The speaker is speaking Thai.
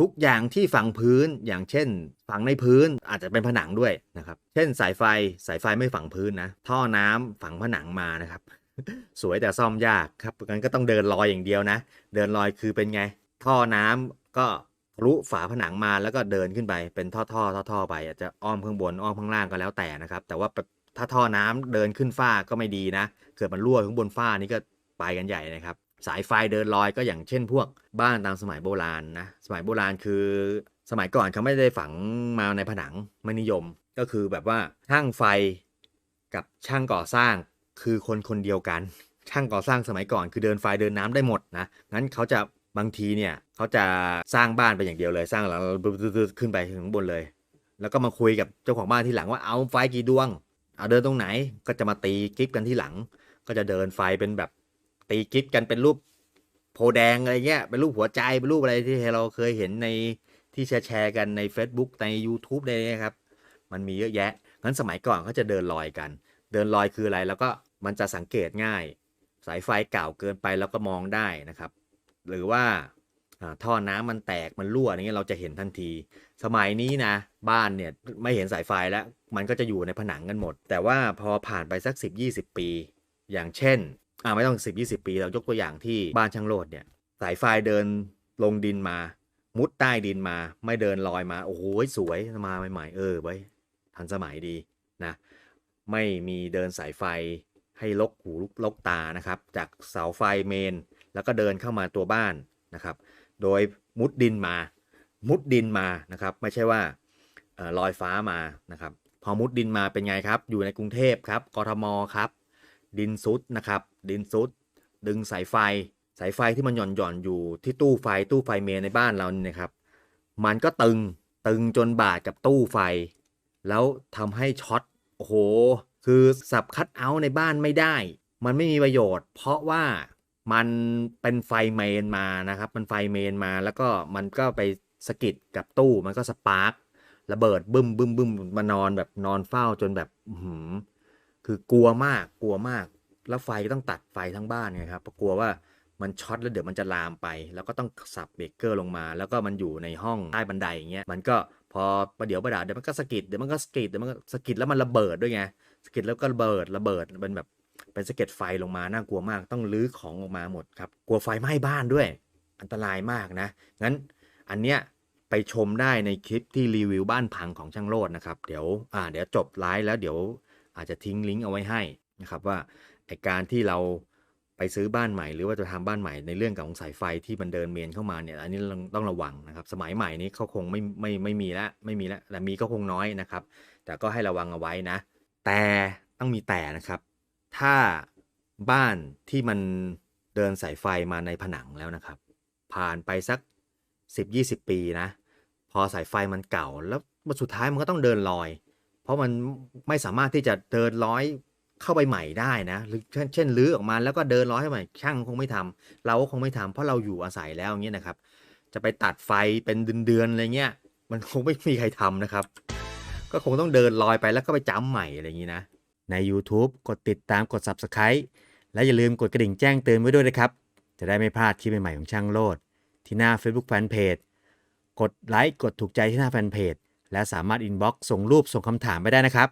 ทุกอย่างที่ฝังพื้นอย่างเช่น ฝังในพื้นอาจจะเป็นผนังด้วยนะครับ เช่นสายไฟสายไฟไม่ฝังพื้นนะ ท่อน้ำฝังผนังมานะครับ สวยแต่ซ่อมยากครับงั้นก็ต้องเดินลอยอย่างเดียวนะ เดินลอยคือเป็นไง ท่อน้ำก็ทะลุฝาผนังมาแล้วก็เดินขึ้นไปเป็นท่อท่อท่อท่อไปอาจจะอ้อมข้างบนอ้อมข้างล่างก็แล้วแต่นะครับ แต่ว่าถ้าท่อน้ำเดินขึ้นฝ้าก็ไม่ดีนะ เกิดมันรั่วข้างบนฝ้านี่ก็ไปกันใหญ่นะครับ สายไฟเดินลอยก็อย่างเช่นพวกบ้านตามสมัยโบราณนะสมัยโบราณคือ สมัยก่อนเขาไม่ได้ฝังมาในผนังไม่นิยม ก็คือแบบว่าช่างไฟกับช่างก่อสร้างคือคนคนเดียวกัน ช่างก่อสร้างสมัยก่อนคือเดินไฟเดินน้ำได้หมดนะงั้นเขาจะบางทีเนี่ยเขาจะสร้างบ้านไปอย่างเดียวเลย สร้างแล้วขึ้นไปถึงข้างบนเลย แล้วก็มาคุยกับเจ้าของบ้านที่หลังว่าเอาไฟกี่ดวงเอาเดินตรงไหนก็จะมาตีกิ๊บกันที่หลัง ก็จะเดินไฟเป็นแบบ ตีกิ๊บกันเป็นรูปโพแดงอะไรเงี้ยเป็นรูปหัวใจเป็นรูปอะไรที่เราเคยเห็นในที่แชร์แชร์กันใน Facebook ใน YouTube ไรเงี้ยครับ มันมีเยอะแยะงั้นสมัยก่อนเขาจะเดินลอยกัน เดินลอยคืออะไรแล้วก็มันจะสังเกตง่าย สายไฟเก่าเกินไปแล้วก็มองได้นะครับ หรือว่าท่อน้ำมันแตกมันรั่วอะไรเงี้ยเราจะเห็นทันที สมัยนี้นะบ้านเนี่ยไม่เห็นสายไฟแล้ว มันก็จะอยู่ในผนังกันหมด แต่ว่าพอผ่านไปสัก 10-20 ปี อย่างเช่น อ่าไม่ต้อง10-20ปีเรายกตัวอย่างที่บ้านช่างโลดเนี่ย สายไฟเดินลงดินมา มุดใต้ดินมา ไม่เดินลอยมาโอ้โหสวยมาใหม่ๆเออไว้ยทันสมัยดีนะไม่มีเดินสายไฟให้ลกหูลกตานะครับ จากเสาไฟเมน แล้วก็เดินเข้ามาตัวบ้านนะครับ โดยมุดดินมา มุดดินมานะครับ ไม่ใช่ว่าออลอยฟ้ามานะครับ พอมุดดินมาเป็นไงครับ อยู่ในกรุงเทพครับกรทมครับ ดินซุดนะครับ ดินซุด ดึงสายไฟ สายไฟที่มันหย่อนหย่อนอยู่ที่ตู้ไฟตู้ไฟเมนในบ้านเราเนี่ยนะครับ มันก็ตึงตึงจนบาดกับตู้ไฟ แล้วทำให้ช็อตโอ้โห คือสับคัดเอาท์ในบ้านไม่ได้ มันไม่มีประโยชน์ เพราะว่ามันเป็นไฟเมนมานะครับ มันไฟเมนมาแล้วก็มันก็ไปสกิดกับตู้มันก็สปาร์กระเบิดบึ้มบึ้มบึ้มมานอนแบบนอนเฝ้าจนแบบหือคือกลัวมากกลัวมาก แล้วไฟก็ต้องตัดไฟทั้งบ้านไงครับเพราะกลัวว่ามันช็อตแล้วเดี๋ยวมันจะลามไป แล้วก็ต้องสับเบรกเกอร์ลงมา แล้วก็มันอยู่ในห้องใต้บันไดอย่างเงี้ยมันก็พอประเดี๋ยวประดาเดี๋ยวมันก็สกิดเดี๋ยวมันก็สกิดเดี๋ยวมันก็สกิดแล้วมันระเบิดด้วยไงสกิดแล้วก็ระเบิดระเบิดเป็นแบบเป็นสะเก็ดไฟลงมาน่ากลัวมากต้องรื้อของออกมาหมดครับกลัวไฟไหม้บ้านด้วย อันตรายมากนะงั้นอันเนี้ยไปชมได้ในคลิปที่รีวิวบ้านพังของช่างโลดนะครับ เดี๋ยวอ่าเดี๋ยวจบไลฟ์แล้วเดี๋ยวอาจจะทิ้งลิงก์เอาไว้ให้นะครับว่า ไอการที่เราไปซื้อบ้านใหม่ หรือว่าจะทำบ้านใหม่ในเรื่องของสายไฟที่มันเดินเมนเข้ามาเนี่ยอันนี้เราต้องระวังนะครับ สมัยใหม่นี้เขาคงไม่ไม่ไม่มีแล้วไม่มีแล้วแต่มีก็คงน้อยนะครับ แต่ก็ให้ระวังเอาไว้นะ แต่ต้องมีแต่นะครับ ถ้าบ้านที่มันเดินสายไฟมาในผนังแล้วนะครับ ผ่านไปสัก 10-20 ปีนะ พอสายไฟมันเก่าแล้วสุดท้ายมันก็ต้องเดินลอย เพราะมันไม่สามารถที่จะเดินร้อย เข้าไปใหม่ได้นะหรือเช่นเช่นรื้อออกมาแล้วก็เดินร้อยให้ใหม่ช่างคงไม่ทำเราก็คงไม่ทำเพราะเราอยู่อาศัยแล้วอย่างเงี้ยนะครับ จะไปตัดไฟเป็นเดือนๆอะไรเงี้ย มันคงไม่มีใครทำนะครับ ก็คงต้องเดินลอยไปแล้วก็ไปจำใหม่อะไรอย่างนี้นะใน YouTube กดติดตามกด Subscribe และอย่าลืมกดกระดิ่งแจ้งเตือนไว้ด้วยนะครับ จะได้ไม่พลาดคลิปใหม่ๆของช่างโลด ที่หน้า Facebook Fanpage กดไลค์กดถูกใจที่หน้าแฟนเพจและสามารถอินบ็อกซ์ส่งรูปส่งคำถามไปได้นะครับ